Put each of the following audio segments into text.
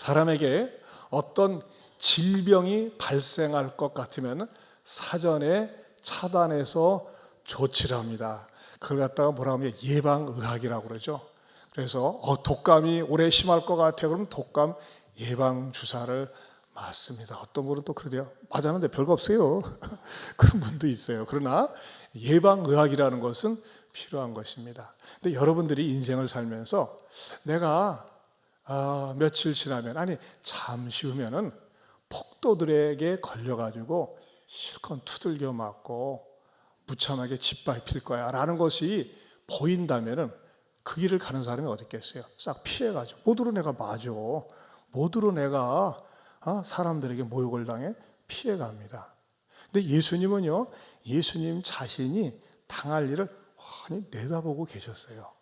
사람에게 어떤 질병이 발생할 것 같으면 사전에 차단해서 조치를 합니다. 그걸 갖다가 뭐라 하면 예방의학이라고 그러죠. 그래서 어, 독감이 올해 심할 것 같아 그러면 독감 예방 주사를 맞습니다. 어떤 분은 또 그러대요. 맞았는데 별거 없어요. 그런 분도 있어요. 그러나 예방의학이라는 것은 필요한 것입니다. 근데 여러분들이 인생을 살면서 내가 아, 며칠 지나면 아니 잠시 후면은 폭도들에게 걸려가지고 실컷 두들겨 맞고 무참하게 짓밟힐 거야라는 것이 보인다면은 그 길을 가는 사람이 어디 있겠어요? 싹 피해가지고 모두로 내가 맞아, 모두로 내가 아, 사람들에게 모욕을 당해 피해갑니다. 근데 예수님은요, 예수님 자신이 당할 일을 환히 내다보고 계셨어요.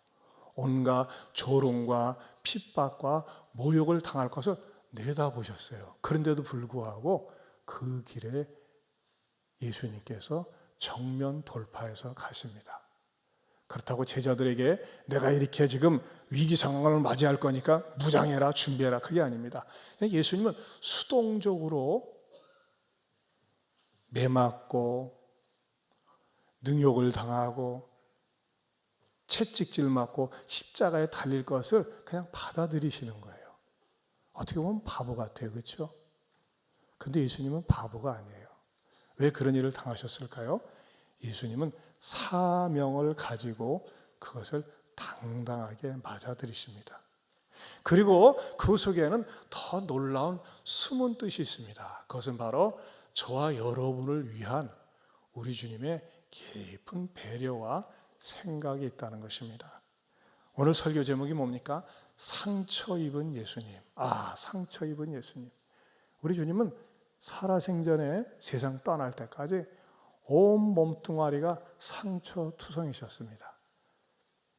온갖 조롱과 핍박과 모욕을 당할 것을 내다보셨어요. 그런데도 불구하고 그 길에 예수님께서 정면 돌파해서 가십니다. 그렇다고 제자들에게 내가 이렇게 지금 위기 상황을 맞이할 거니까 무장해라, 준비해라. 그게 아닙니다. 예수님은 수동적으로 매 맞고 능욕을 당하고 채찍질 맞고 십자가에 달릴 것을 그냥 받아들이시는 거예요. 어떻게 보면 바보 같아요. 그렇죠? 근데 예수님은 바보가 아니에요. 왜 그런 일을 당하셨을까요? 예수님은 사명을 가지고 그것을 당당하게 맞아들이십니다. 그리고 그 속에는 더 놀라운 숨은 뜻이 있습니다. 그것은 바로 저와 여러분을 위한 우리 주님의 깊은 배려와 생각이 있다는 것입니다. 오늘 설교 제목이 뭡니까? 상처 입은 예수님. 아, 상처 입은 예수님. 우리 주님은 살아생전에 세상 떠날 때까지 온 몸뚱아리가 상처 투성이셨습니다.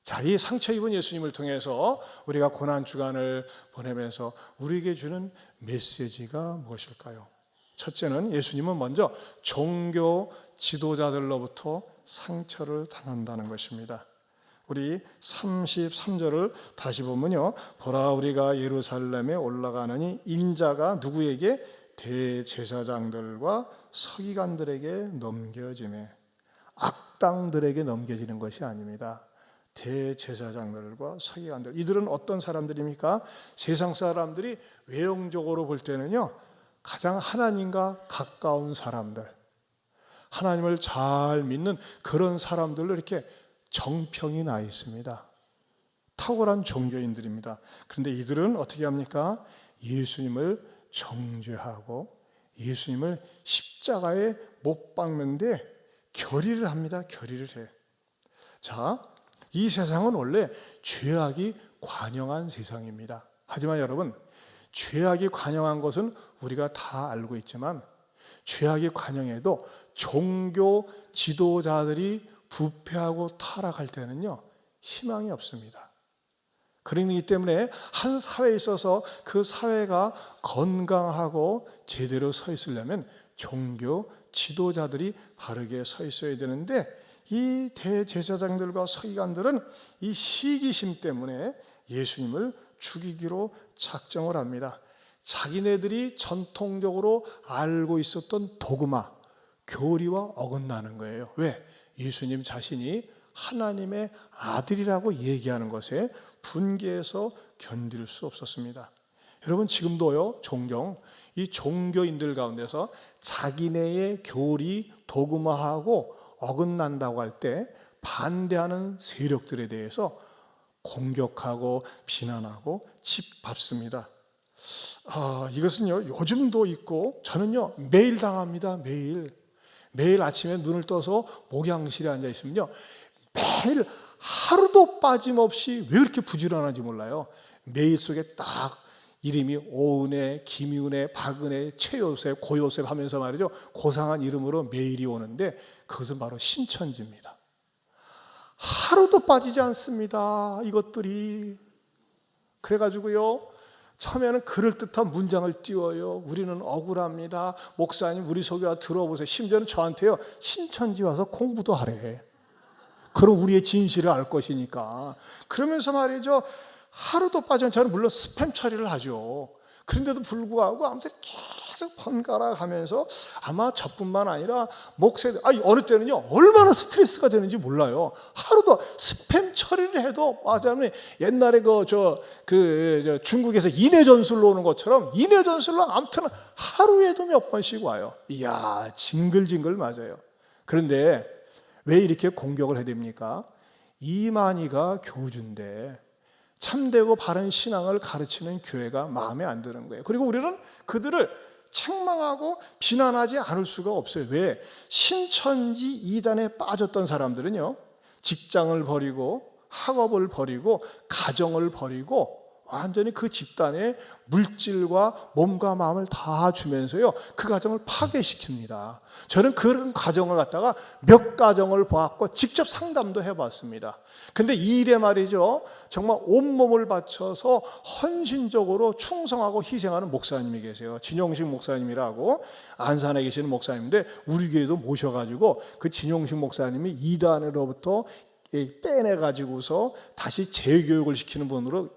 자, 이 상처 입은 예수님을 통해서 우리가 고난 주간을 보내면서 우리에게 주는 메시지가 무엇일까요? 첫째는 예수님은 먼저 종교 지도자들로부터 상처를 당한다는 것입니다. 우리 33절을 다시 보면요. 보라 우리가 예루살렘에 올라가느니 인자가 누구에게 대제사장들과 서기관들에게 넘겨짐에 악당들에게 넘겨지는 것이 아닙니다. 대제사장들과 서기관들 이들은 어떤 사람들입니까? 세상 사람들이 외형적으로 볼 때는요 가장 하나님과 가까운 사람들, 하나님을 잘 믿는 그런 사람들로 이렇게 정평이 나 있습니다. 탁월한 종교인들입니다. 그런데 이들은 어떻게 합니까? 예수님을 정죄하고 예수님을 십자가에 못 박는데 결의를 합니다. 결의를 해. 자, 이 세상은 원래 죄악이 관영한 세상입니다. 하지만 여러분, 죄악이 관영한 것은 우리가 다 알고 있지만 죄악이 관영해도 종교 지도자들이 부패하고 타락할 때는요 희망이 없습니다. 그러기 때문에 한 사회에 있어서 그 사회가 건강하고 제대로 서 있으려면 종교 지도자들이 바르게 서 있어야 되는데 이 대제사장들과 서기관들은 이 시기심 때문에 예수님을 죽이기로 작정을 합니다. 자기네들이 전통적으로 알고 있었던 도그마, 교리와 어긋나는 거예요. 왜? 예수님 자신이 하나님의 아들이라고 얘기하는 것에 분개해서 견딜 수 없었습니다. 여러분 지금도요 종종 이 종교인들 가운데서 자기네의 교리 도그마하고 어긋난다고 할 때 반대하는 세력들에 대해서 공격하고 비난하고 짓밟습니다. 아, 이것은요 요즘도 있고 저는요 매일 당합니다 매일 매일 아침에 눈을 떠서 목양실에 앉아 있으면요 매일 하루도 빠짐없이 왜 이렇게 부지런한지 몰라요. 매일 속에 딱 이름이 오은혜, 김윤혜, 박은혜, 최요셉, 고요셉 하면서 말이죠. 고상한 이름으로 메일이 오는데 그것은 바로 신천지입니다. 하루도 빠지지 않습니다 이것들이. 그래가지고요 처음에는 그럴듯한 문장을 띄워요. 우리는 억울합니다. 목사님, 우리 속에 와 들어보세요. 심지어는 저한테요. 신천지 와서 공부도 하래. 그럼 우리의 진실을 알 것이니까. 그러면서 말이죠. 하루도 빠지면 저는 물론 스팸 처리를 하죠. 그런데도 불구하고 아무튼 계속 번갈아 가면서 아마 저뿐만 아니라 목사들, 아니 어느 때는요 얼마나 스트레스가 되는지 몰라요. 하루도 스팸 처리를 해도 맞아요. 옛날에 그 저그 중국에서 인해 전술로 오는 것처럼 인해 전술로 아무튼 하루에도 몇 번씩 와요. 이야 징글징글 맞아요. 그런데 왜 이렇게 공격을 해야 됩니까? 이만희가 교주인데 참되고 바른 신앙을 가르치는 교회가 마음에 안 드는 거예요. 그리고 우리는 그들을 책망하고 비난하지 않을 수가 없어요. 왜? 신천지 이단에 빠졌던 사람들은요, 직장을 버리고 학업을 버리고 가정을 버리고 완전히 그 집단에 물질과 몸과 마음을 다 주면서요 그 가정을 파괴시킵니다. 저는 그런 가정을 갖다가 몇 가정을 보았고 직접 상담도 해봤습니다. 근데 이 일에 말이죠 정말 온 몸을 바쳐서 헌신적으로 충성하고 희생하는 목사님이 계세요. 진용식 목사님이라고 안산에 계시는 목사님인데 우리 교회도 모셔가지고 그 진용식 목사님이 이단으로부터 빼내 가지고서 다시 재교육을 시키는 분으로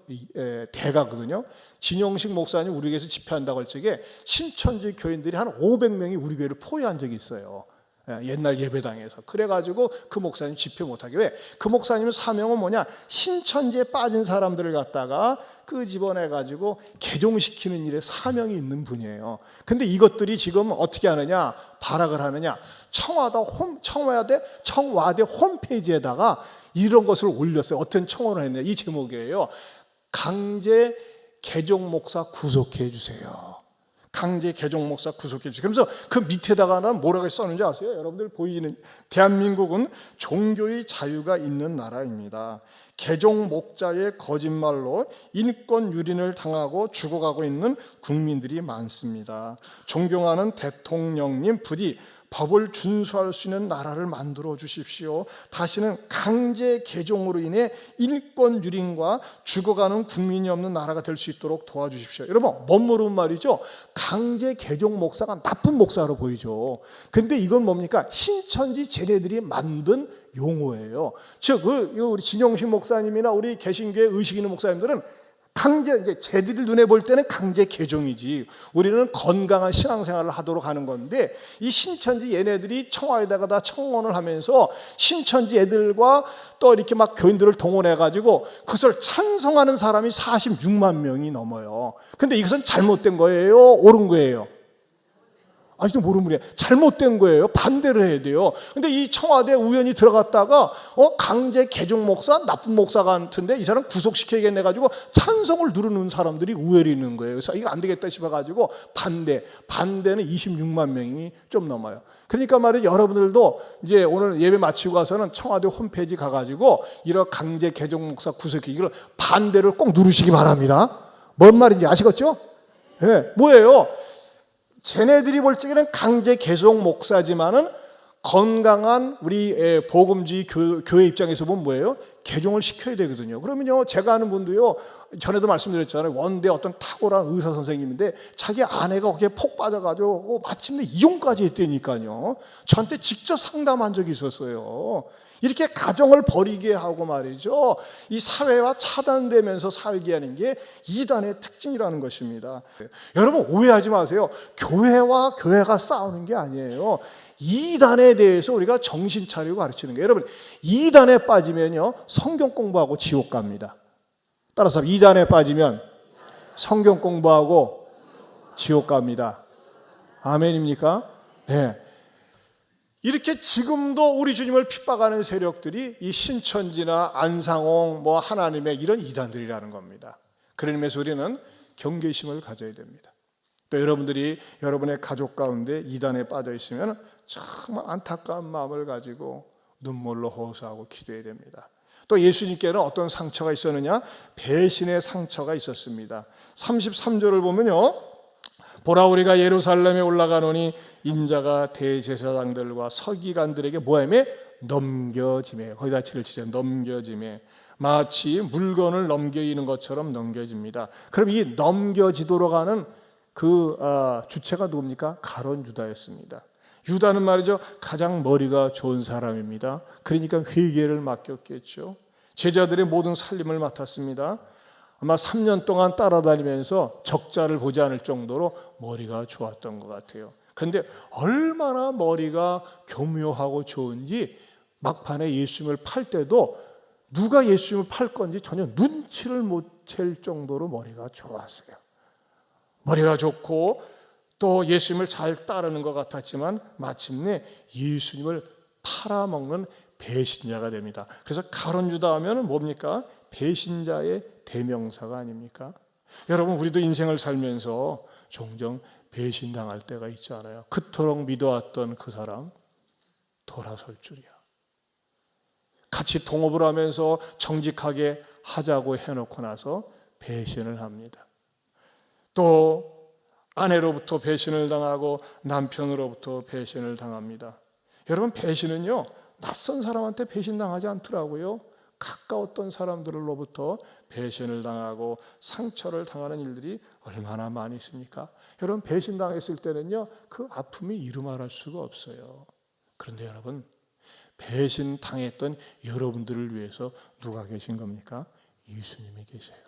돼가거든요. 진영식 목사님 우리 교회에서 집회한다고 할 적에 신천지 교인들이 한 500명이 우리 교회를 포위한 적이 있어요. 옛날 예배당에서 그래가지고 그 목사님 집회 못하게 왜? 그 목사님 사명은 뭐냐? 신천지에 빠진 사람들을 갖다가 끄집어내 가지고 개종시키는 일에 사명이 있는 분이에요. 근데 이것들이 지금 어떻게 하느냐? 발악을 하느냐? 청와대 홈 청와대 청와대 홈페이지에다가 이런 것을 올렸어요. 어떤 청원을 했냐? 이 제목이에요. 강제 개종 목사 구속해 주세요. 강제 개종 목사 구속해 주세요. 그러면서 그 밑에다가는 뭐라고 썼는지 아세요? 여러분들 보이는 대한민국은 종교의 자유가 있는 나라입니다. 개종 목자의 거짓말로 인권 유린을 당하고 죽어가고 있는 국민들이 많습니다. 존경하는 대통령님 부디 법을 준수할 수 있는 나라를 만들어 주십시오. 다시는 강제 개종으로 인해 인권 유린과 죽어가는 국민이 없는 나라가 될 수 있도록 도와주십시오. 여러분, 멋모르는 말이죠. 강제 개종 목사가 나쁜 목사로 보이죠. 근데 이건 뭡니까? 신천지 쟤네들이 만든 용어예요. 즉, 그 우리 진영식 목사님이나 우리 개신교회 의식 있는 목사님들은 강제 이제 쟤들이 눈에 볼 때는 강제 개종이지. 우리는 건강한 신앙생활을 하도록 하는 건데 이 신천지 얘네들이 청와에다가 다 청원을 하면서 신천지 애들과 또 이렇게 막 교인들을 동원해 가지고 그것을 찬성하는 사람이 46만 명이 넘어요. 근데 이것은 잘못된 거예요, 옳은 거예요. 아직도 모르는 분이에요. 잘못된 거예요. 반대를 해야 돼요. 근데 이 청와대 우연히 들어갔다가 어 강제 개종 목사 나쁜 목사 같은데 이 사람 구속시켜야겠네 가지고 찬성을 누르는 사람들이 우열이 있는 거예요. 그래서 이거 안 되겠다 싶어 가지고 반대. 반대는 26만 명이 좀 넘어요. 그러니까 말이죠. 여러분들도 이제 오늘 예배 마치고 가서는 청와대 홈페이지 가가지고 이런 강제 개종 목사 구속 이걸 반대를 꼭 누르시기 바랍니다. 뭔 말인지 아시겠죠? 예, 네, 뭐예요? 쟤네들이 볼 적에는 강제 개송 목사지만은 건강한 우리 복음주의 교회 입장에서 보면 뭐예요? 개종을 시켜야 되거든요. 그러면요, 제가 아는 분도요, 전에도 말씀드렸잖아요. 원대 어떤 탁월한 의사 선생님인데 자기 아내가 거기에 폭 빠져가지고 마침내 이혼까지 했다니까요. 저한테 직접 상담한 적이 있었어요. 이렇게 가정을 버리게 하고 말이죠. 이 사회와 차단되면서 살게 하는 게 이단의 특징이라는 것입니다. 여러분 오해하지 마세요. 교회와 교회가 싸우는 게 아니에요. 이단에 대해서 우리가 정신 차리고 가르치는 거예요. 여러분, 이단에 빠지면요. 성경 공부하고 지옥 갑니다. 따라서 이단에 빠지면 성경 공부하고 지옥 갑니다. 아멘입니까? 네. 이렇게 지금도 우리 주님을 핍박하는 세력들이 이 신천지나 안상홍 뭐 하나님의 이런 이단들이라는 겁니다. 그런 의미에서 우리는 경계심을 가져야 됩니다. 또 여러분들이 여러분의 가족 가운데 이단에 빠져 있으면 정말 안타까운 마음을 가지고 눈물로 호소하고 기도해야 됩니다. 또 예수님께는 어떤 상처가 있었느냐? 배신의 상처가 있었습니다. 33절을 보면요. 보라 우리가 예루살렘에 올라가노니 인자가 대제사장들과 서기관들에게 뭐함에 넘겨짐에 거기다 치를 치죠 넘겨짐에 마치 물건을 넘겨이는 것처럼 넘겨집니다. 그럼 이 넘겨지도록 하는 그 아, 주체가 누굽니까? 가론 유다였습니다. 유다는 말이죠 가장 머리가 좋은 사람입니다. 그러니까 회개를 맡겼겠죠. 제자들의 모든 살림을 맡았습니다. 아마 3년 동안 따라다니면서 적자를 보지 않을 정도로 머리가 좋았던 것 같아요. 근데 얼마나 머리가 교묘하고 좋은지 막판에 예수님을 팔 때도 누가 예수님을 팔 건지 전혀 눈치를 못 챌 정도로 머리가 좋았어요. 머리가 좋고 또 예수님을 잘 따르는 것 같았지만 마침내 예수님을 팔아먹는 배신자가 됩니다. 그래서 가론 유다 하면은 뭡니까? 배신자의 대명사가 아닙니까? 여러분 우리도 인생을 살면서 종종 배신당할 때가 있지 않아요? 그토록 믿어왔던 그 사람 돌아설 줄이야. 같이 동업을 하면서 정직하게 하자고 해놓고 나서 배신을 합니다. 또 아내로부터 배신을 당하고 남편으로부터 배신을 당합니다. 여러분 배신은요 낯선 사람한테 배신당하지 않더라고요. 가까웠던 사람들로부터 배신을 당하고 상처를 당하는 일들이 얼마나 많이 있습니까? 여러분 배신당했을 때는요 그 아픔이 이루말할 수가 없어요. 그런데 여러분 배신 당했던 여러분들을 위해서 누가 계신 겁니까? 예수님이 계세요.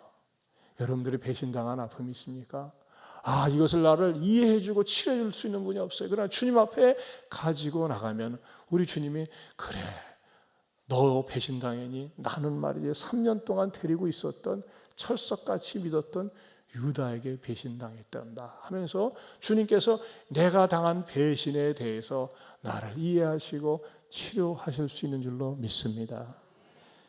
여러분들이 배신당한 아픔이 있습니까? 아, 이것을 나를 이해해주고 치료해줄 수 있는 분이 없어요. 그러나 주님 앞에 가지고 나가면 우리 주님이 그래, 너 배신당했니? 나는 말이지 3년 동안 데리고 있었던 철석같이 믿었던 유다에게 배신당했단다 하면서 주님께서 내가 당한 배신에 대해서 나를 이해하시고 치료하실 수 있는 줄로 믿습니다.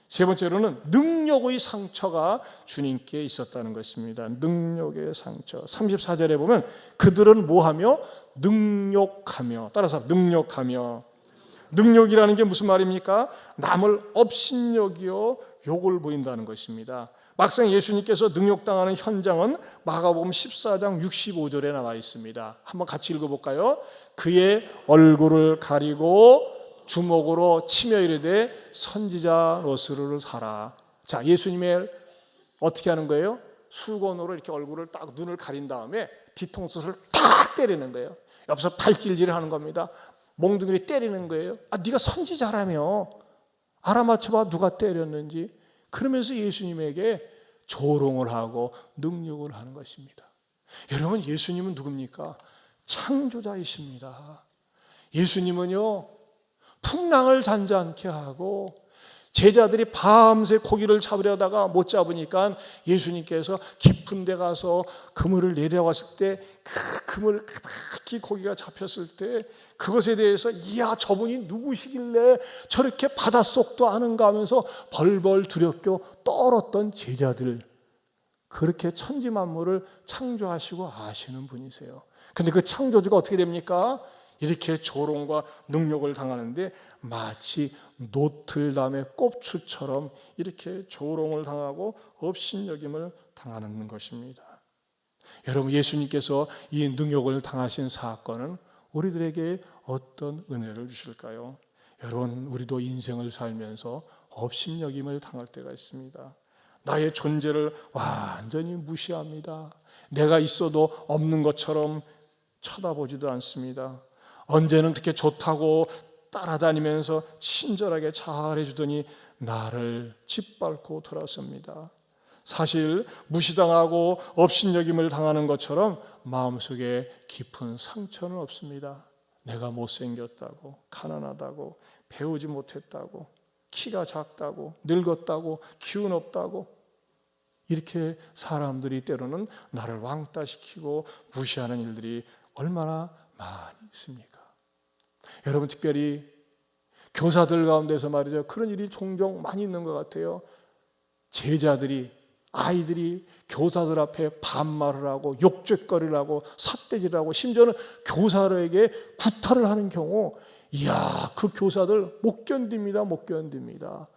세 번째로는 능력의 상처가 주님께 있었다는 것입니다. 능력의 상처. 34절에 보면 그들은 뭐하며 능력하며 따라서 능력하며 능력이라는 게 무슨 말입니까? 남을 업신여기어 욕을 보인다는 것입니다. 막상 예수님께서 능력당하는 현장은 마가복음 14장 65절에 나와 있습니다. 한번 같이 읽어볼까요? 그의 얼굴을 가리고 주먹으로 치며 이르되 선지자 로스를 사라. 자, 예수님의 어떻게 하는 거예요? 수건으로 이렇게 얼굴을 딱 눈을 가린 다음에 뒤통수를 딱 때리는 거예요. 옆에서 발길질을 하는 겁니다. 몽둥이를 때리는 거예요. 아, 네가 선지자라며 알아맞혀봐 누가 때렸는지. 그러면서 예수님에게 조롱을 하고 능력을 하는 것입니다. 여러분 예수님은 누굽니까? 창조자이십니다. 예수님은요 풍랑을 잔잔케 하고 제자들이 밤새 고기를 잡으려다가 못 잡으니까 예수님께서 깊은 데 가서 그물을 내려왔을 때 그 그물 크게 고기가 잡혔을 때 그것에 대해서 이야 저분이 누구시길래 저렇게 바닷속도 아는가 하면서 벌벌 두렵고 떨었던 제자들 그렇게 천지 만물을 창조하시고 아시는 분이세요. 근데 그 창조주가 어떻게 됩니까? 이렇게 조롱과 능력을 당하는데 마치 노틀담의 꼽추처럼 이렇게 조롱을 당하고 업신여김을 당하는 것입니다. 여러분 예수님께서 이 능력을 당하신 사건은 우리들에게 어떤 은혜를 주실까요? 여러분 우리도 인생을 살면서 업신여김을 당할 때가 있습니다. 나의 존재를 완전히 무시합니다. 내가 있어도 없는 것처럼 쳐다보지도 않습니다. 언제는 그렇게 좋다고 따라다니면서 친절하게 잘 해주더니 나를 짓밟고 돌아섭니다. 사실 무시당하고 업신여김을 당하는 것처럼 마음속에 깊은 상처는 없습니다. 내가 못생겼다고, 가난하다고, 배우지 못했다고, 키가 작다고, 늙었다고, 기운 없다고, 이렇게 사람들이 때로는 나를 왕따시키고 무시하는 일들이 얼마나 많이 있습니까? 여러분 특별히 교사들 가운데서 말이죠. 그런 일이 종종 많이 있는 것 같아요. 제자들이 아이들이 교사들 앞에 반말을 하고 욕죄거리를 하고 삿대질을 하고 심지어는 교사에게 구타를 하는 경우 이야 그 교사들 못 견딥니다 못 견딥니다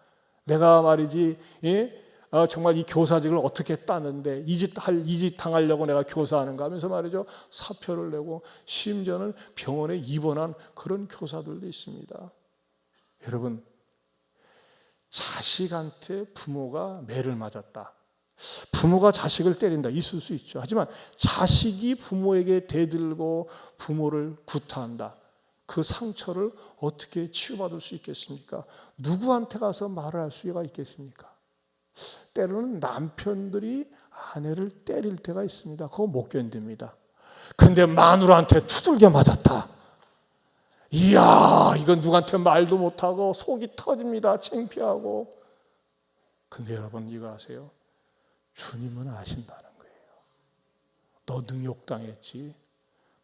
내가 말이지 예? 어, 정말 이 교사직을 어떻게 따는데 이짓할 이짓 당하려고 내가 교사하는가 하면서 말이죠 사표를 내고 심지어는 병원에 입원한 그런 교사들도 있습니다. 여러분 자식한테 부모가 매를 맞았다. 부모가 자식을 때린다 있을 수 있죠. 하지만 자식이 부모에게 대들고 부모를 구타한다. 그 상처를 어떻게 치유받을 수 있겠습니까? 누구한테 가서 말을 할 수가 있겠습니까? 때로는 남편들이 아내를 때릴 때가 있습니다. 그거 못 견딥니다. 근데 마누라한테 두들겨 맞았다. 이야, 이건 누구한테 말도 못하고 속이 터집니다. 창피하고. 근데 여러분 이거 아세요? 주님은 아신다는 거예요. 너 능욕당했지.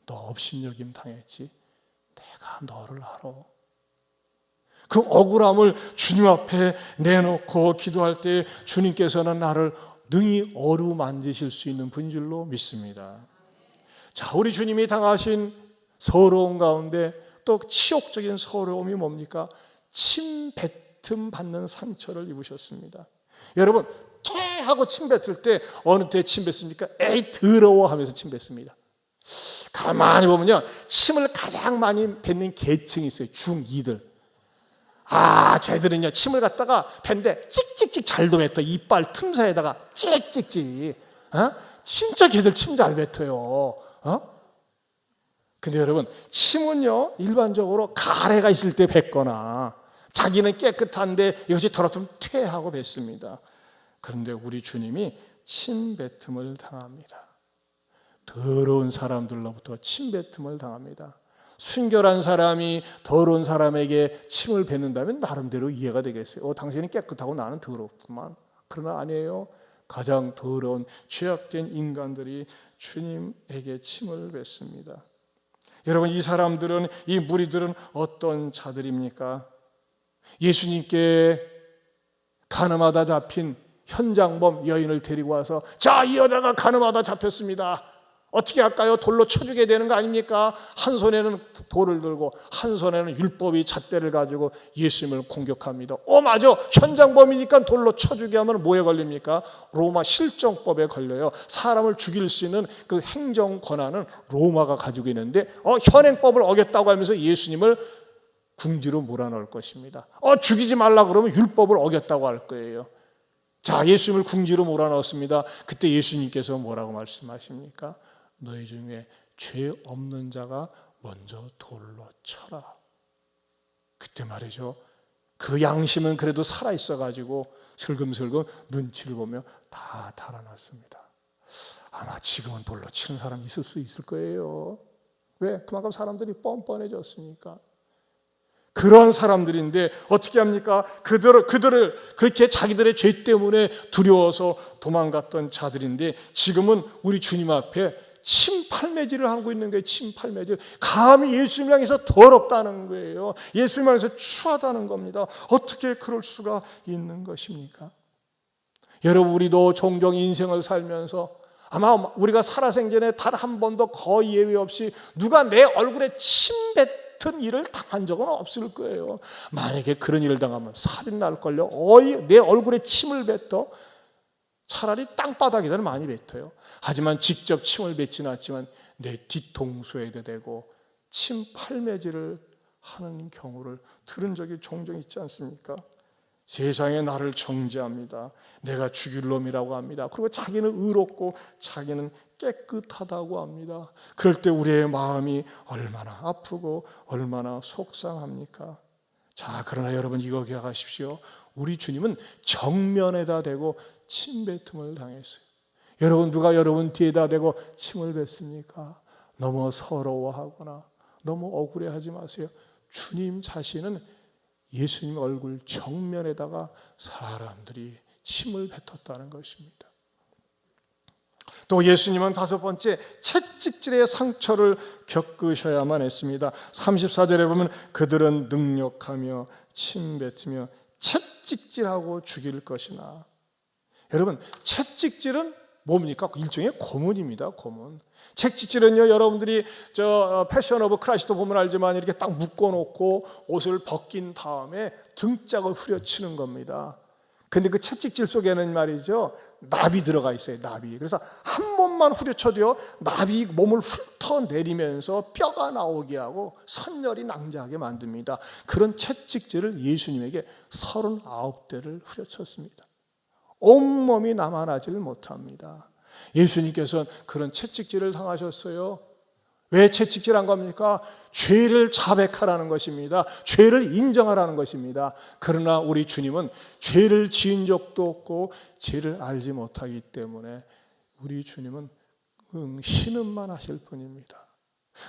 너 업신여김 당했지. 내가 너를 알아. 그 억울함을 주님 앞에 내놓고 기도할 때 주님께서는 나를 능히 어루만지실 수 있는 분인 줄로 믿습니다. 자, 우리 주님이 당하신 서러움 가운데 또 치욕적인 서러움이 뭡니까? 침 뱉음 받는 상처를 입으셨습니다. 여러분, 퇴 하고 침 뱉을 때 어느 때 침 뱉습니까? 에이 더러워 하면서 침 뱉습니다. 가만히 보면요. 침을 가장 많이 뱉는 계층이 있어요. 중2들. 아, 걔들은요, 침을 갖다가 뱉는데 찍찍찍 잘도 뱉어. 이빨 틈사이에다가 찍찍찍. 어? 진짜 걔들 침 잘 뱉어요. 어? 근데 여러분, 침은요, 일반적으로 가래가 있을 때 뱉거나 자기는 깨끗한데 이것이 더럽으면 퇴하고 뱉습니다. 그런데 우리 주님이 침 뱉음을 당합니다. 더러운 사람들로부터 침뱉음을 당합니다. 순결한 사람이 더러운 사람에게 침을 뱉는다면 나름대로 이해가 되겠어요. 어, 당신이 깨끗하고 나는 더럽구만. 그러나 아니에요. 가장 더러운 죄악된 인간들이 주님에게 침을 뱉습니다. 여러분 이 사람들은 이 무리들은 어떤 자들입니까? 예수님께 가늠하다 잡힌 현장범 여인을 데리고 와서 자 이 여자가 가늠하다 잡혔습니다. 어떻게 할까요? 돌로 쳐주게 되는 거 아닙니까? 한 손에는 돌을 들고 한 손에는 율법이 잣대를 가지고 예수님을 공격합니다. 어 맞아 현장범이니까 돌로 쳐주게 하면 뭐에 걸립니까? 로마 실정법에 걸려요. 사람을 죽일 수 있는 그 행정 권한은 로마가 가지고 있는데 어 현행법을 어겼다고 하면서 예수님을 궁지로 몰아넣을 것입니다. 어 죽이지 말라 그러면 율법을 어겼다고 할 거예요. 자 예수님을 궁지로 몰아넣었습니다. 그때 예수님께서 뭐라고 말씀하십니까? 너희 중에 죄 없는 자가 먼저 돌로 쳐라. 그때 말이죠. 그 양심은 그래도 살아 있어 가지고 슬금슬금 눈치를 보며 다 달아났습니다. 아마 지금은 돌로 치는 사람 있을 수 있을 거예요. 왜? 그만큼 사람들이 뻔뻔해졌으니까. 그런 사람들인데 어떻게 합니까? 그들을 그들을 그렇게 자기들의 죄 때문에 두려워서 도망갔던 자들인데 지금은 우리 주님 앞에 침팔매질을 하고 있는 거예요. 침팔매질. 감히 예수님 향해서 더럽다는 거예요. 예수님 향해서 추하다는 겁니다. 어떻게 그럴 수가 있는 것입니까? 여러분 우리도 종종 인생을 살면서 아마 우리가 살아생전에 단 한 번도 거의 예외 없이 누가 내 얼굴에 침 뱉은 일을 당한 적은 없을 거예요. 만약에 그런 일을 당하면 살인 날 걸요. 어이 내 얼굴에 침을 뱉어 차라리 땅바닥에다 많이 뱉어요. 하지만 직접 침을 뱉지는 않지만 내 뒤통수에도 대고 침 팔매질을 하는 경우를 들은 적이 종종 있지 않습니까? 세상에 나를 정죄합니다. 내가 죽일 놈이라고 합니다. 그리고 자기는 의롭고 자기는 깨끗하다고 합니다. 그럴 때 우리의 마음이 얼마나 아프고 얼마나 속상합니까? 자, 그러나 여러분 이거 기억하십시오. 우리 주님은 정면에다 대고 침뱉음을 당했어요. 여러분 누가 여러분 뒤에다 대고 침을 뱉습니까? 너무 서러워하거나 너무 억울해하지 마세요. 주님 자신은 예수님 얼굴 정면에다가 사람들이 침을 뱉었다는 것입니다. 또 예수님은 다섯 번째 채찍질의 상처를 겪으셔야만 했습니다. 34절에 보면 그들은 능력하며 침 뱉으며 채찍질하고 죽일 것이나 여러분 채찍질은 뭡니까? 일종의 고문입니다. 고문. 책찍질은요 여러분들이 저 어, 패션 오브 크라이스트 보면 알지만 이렇게 딱 묶어놓고 옷을 벗긴 다음에 등짝을 후려치는 겁니다. 근데 그 채찍질 속에는 말이죠 나비 들어가 있어요. 나비. 그래서 한 번만 후려쳐도요 나비 몸을 훑어 내리면서 뼈가 나오게 하고 선열이 낭자하게 만듭니다. 그런 채찍질을 예수님에게 39대를 후려쳤습니다. 온몸이 남아나지를 못합니다. 예수님께서는 그런 채찍질을 당하셨어요. 왜 채찍질한 겁니까? 죄를 자백하라는 것입니다. 죄를 인정하라는 것입니다. 그러나 우리 주님은 죄를 지은 적도 없고 죄를 알지 못하기 때문에 우리 주님은 응, 신음만 하실 뿐입니다.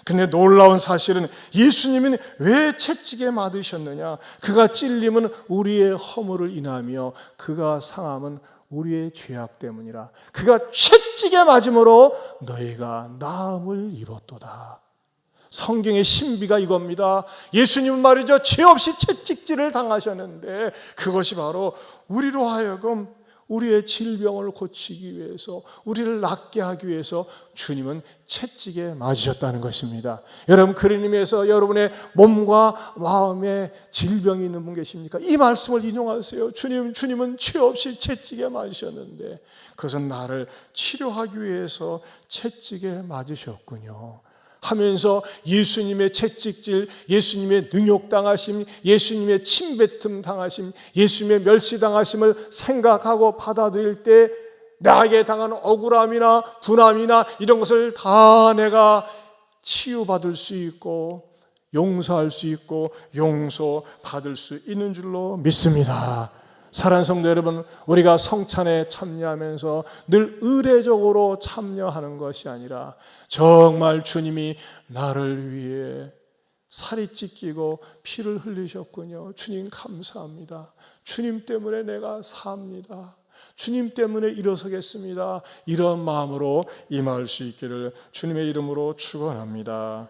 근데 놀라운 사실은 예수님은 왜 채찍에 맞으셨느냐? 그가 찔림은 우리의 허물을 인하며 그가 상함은 우리의 죄악 때문이라. 그가 채찍에 맞음으로 너희가 나음을 입었도다. 성경의 신비가 이겁니다. 예수님은 말이죠. 죄 없이 채찍질을 당하셨는데 그것이 바로 우리로 하여금 우리의 질병을 고치기 위해서 우리를 낫게 하기 위해서 주님은 채찍에 맞으셨다는 것입니다. 여러분 그런 의미에서 여러분의 몸과 마음에 질병이 있는 분 계십니까? 이 말씀을 인용하세요. 주님 주님은 죄 없이 채찍에 맞으셨는데 그것은 나를 치료하기 위해서 채찍에 맞으셨군요. 하면서 예수님의 채찍질, 예수님의 능욕당하심, 예수님의 침뱉음 당하심, 예수님의 멸시당하심을 생각하고 받아들일 때 나에게 당한 억울함이나 분함이나 이런 것을 다 내가 치유받을 수 있고 용서할 수 있고 용서받을 수 있는 줄로 믿습니다. 사랑하는 성도 여러분, 우리가 성찬에 참여하면서 늘 의례적으로 참여하는 것이 아니라 정말 주님이 나를 위해 살이 찢기고 피를 흘리셨군요. 주님 감사합니다. 주님 때문에 내가 삽니다. 주님 때문에 일어서겠습니다. 이런 마음으로 임할 수 있기를 주님의 이름으로 축원합니다.